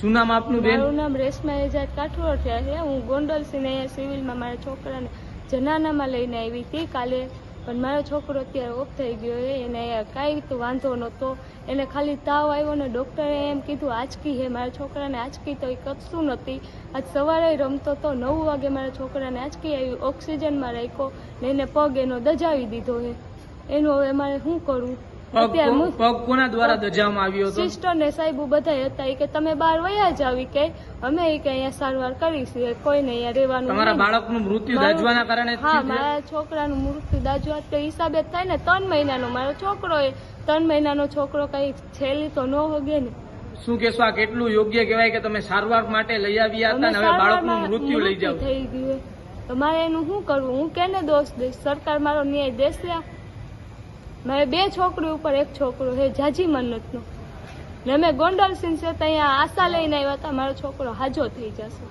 શું નામ આપનું બેન? મારું નામ રેશમા એજાદ કાઠોડિયા છે. હું ગોંડલસીને અહીંયા સિવિલમાં મારા છોકરાને જનાનામાં લઈને આવી હતી કાલે. પણ મારો છોકરો અત્યારે ઓફ થઈ ગયો છે. એને કાંઈ તો વાંધો નહોતો. એને ખાલી તાવ આવ્યો ને ડૉક્ટરે એમ કીધું, આંચકી છે મારા છોકરાને, આંચકી તો એ કશું નથી. આજ સવારે રમતો તો નવ વાગે મારા છોકરાને આંચકી આવી ઓક્સિજનમાં રાખ્યો ને એને પગ એનો દજાવી દીધો છે. એનું હવે મારે શું કરવું? પગ અત્યારે કો- મુ- પગ કોના દ્વારા દજાવવામાં આવ્યો હતો? સિસ્ટર ને સાહેબુ બધા હતા. કે તમે બહાર વયા જ કે અમે કે અહીંયા સારવાર કરીશું. કોઈને અહીંયા રહેવાનું તમારા બાળકનું મૃત્યુ દાજવાના કારણે હા મારા છોકરાનું મૃત્યુ દાજવા તો હિસાબે થાય ને. ત્રણ મહિનાનો. મારો છોકરો એ ત્રણ મહિનાનો છોકરો કઈ છેલ્લી તો ન વગે ને. શું કેશો આ કેટલું યોગ્ય કહેવાય કે તમે સારવાર માટે લઈ આવ્યા હતા અમે ને હવે બાળકનું મૃત્યુ લઈ જાવ થઈ ગયું તો મારે એનું શું કરવું? હું કેને દોષ દઈશ? સરકાર મારો ન્યાય દેશે? મારે બે છોકરી ઉપર એક છોકરો છે, જાજી મન્નતનો. ને અમે ગોંડલ સિંહ છે ત્યાં આશા લઈને આવ્યા હતા, મારો છોકરો હાજો થઈ જશે.